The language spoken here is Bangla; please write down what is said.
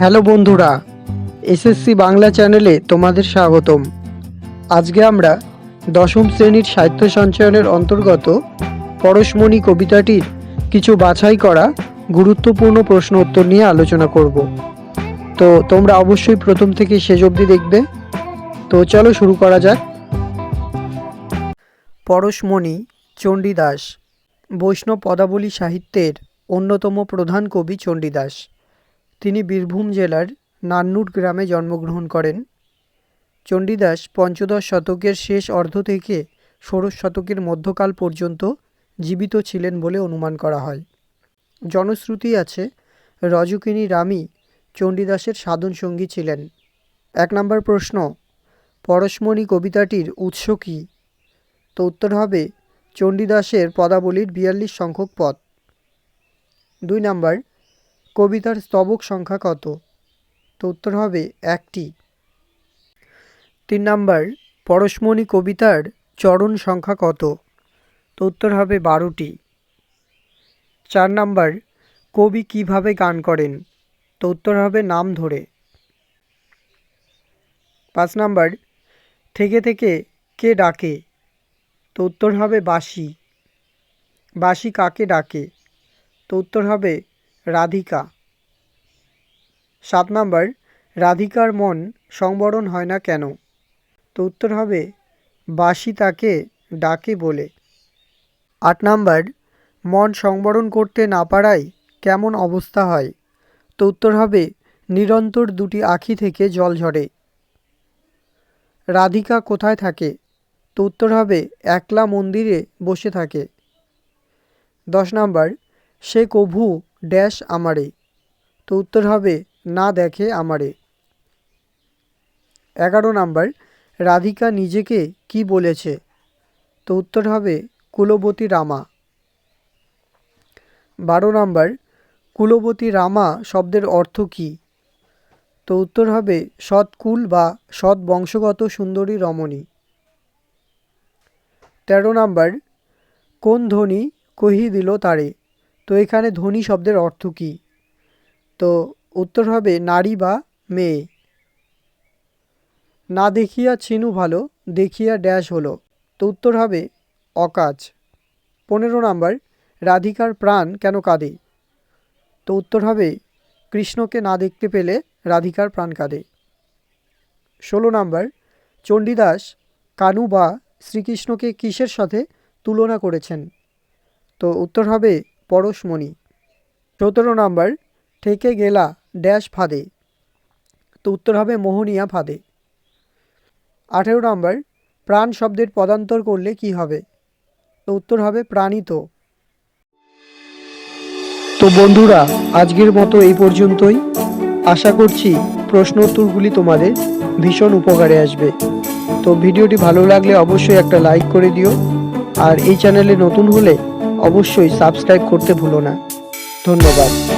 হ্যালো বন্ধুরা, এসএসসি বাংলা চ্যানেলে তোমাদের স্বাগতম। আজকে আমরা দশম শ্রেণির সাহিত্য সঞ্চয়নের অন্তর্গত পরশমণি কবিতাটির কিছু বাছাই করা গুরুত্বপূর্ণ প্রশ্ন উত্তর নিয়ে আলোচনা করব। তো তোমরা অবশ্যই প্রথম থেকে শেষ অবধি দেখবে। তো চলো শুরু করা যাক। পরশমণি, চণ্ডীদাস। বৈষ্ণব পদাবলী সাহিত্যের অন্যতম প্রধান কবি চণ্ডীদাস। তিনি বীরভূম জেলার নান্নুর গ্রামে জন্মগ্রহণ করেন। চণ্ডীদাস পঞ্চদশ শতকের শেষ অর্ধ থেকে ষোড়শ শতকের মধ্যকাল পর্যন্ত জীবিত ছিলেন বলে অনুমান করা হয়। জনশ্রুতি আছে, রজকিনী রামী চণ্ডীদাসের সাধন সঙ্গী ছিলেন। এক নম্বর প্রশ্ন, পরশমণি কবিতাটির উৎস কী? তো উত্তর হবে, চণ্ডীদাসের পদাবলীর বিয়াল্লিশ সংখ্যক পদ। দুই নাম্বার কবিতার স্তবক সংখ্যা কত? তো উত্তর হবে একটি। তিন নাম্বার, পরশমণি কবিতার চরণ সংখ্যা কত? তো উত্তর হবে বারোটি। চার নাম্বার, কবি কীভাবে গান করেন? তো উত্তর হবে নাম ধরে। পাঁচ নাম্বার, থেকে থেকে কে ডাকে? তো উত্তর হবে বাঁশি। বাঁশি কাকে ডাকে? তো উত্তর হবে রাধিকা। সাত নাম্বার, রাধিকার মন সংবরণ হয় না কেন? তো উত্তর হবে, বাসি তাকে ডাকে বলে। আট নাম্বার, মন সংবরণ করতে না পারায় কেমন অবস্থা হয়? তো উত্তর হবে, নিরন্তর দুটি আখি থেকে জল ঝরে। রাধিকা কোথায় থাকে? তো উত্তর হবে, একলা মন্দিরে বসে থাকে। দশ নাম্বার, সে কভু ড্যাশ আমারে। তো উত্তর হবে, না দেখে আমারে। এগারো নাম্বার, রাধিকা নিজেকে কি বলেছে? তো উত্তর হবে, কুলবতী রামা। বারো নাম্বার, কুলবতী রামা শব্দের অর্থ কী? তো উত্তর হবে সৎকুল বা সৎ বংশগত সুন্দরী রমণী। তেরো নাম্বার, কোন ধ্বনি কহি দিল তারে? তো এখানে ধনী শব্দের অর্থ কী? তো উত্তর হবে নারী বা মেয়ে। না দেখিয়া চিনু ভালো, দেখিয়া ড্যাশ হলো। তো উত্তর হবে অকাজ। পনেরো নাম্বার, রাধিকার প্রাণ কেন কাঁদে? তো উত্তর হবে কৃষ্ণকে না দেখতে পেলে রাধিকার প্রাণ কাঁদে। ষোলো নাম্বার, চণ্ডীদাস কানু বা শ্রীকৃষ্ণকে কিসের সাথে তুলনা করেছেন? তো উত্তর হবে পরশমণি। সতেরো নাম্বার, ঠেকে গেলা ড্যাশ ফাঁদে। তো উত্তর হবে মোহনিয়া ফাঁদে। আঠেরো নাম্বার, প্রাণ শব্দের পদান্তর করলে কি হবে? তো উত্তর হবে প্রাণিত। তো বন্ধুরা, আজকের মতো এই পর্যন্তই। আশা করছি প্রশ্ন উত্তরগুলি তোমাদের ভীষণ উপকারে আসবে। তো ভিডিওটি ভালো লাগলে অবশ্যই একটা লাইক করে দিও। আর এই চ্যানেলে নতুন হলে অবশ্যই সাবস্ক্রাইব করতে ভুলো না। ধন্যবাদ।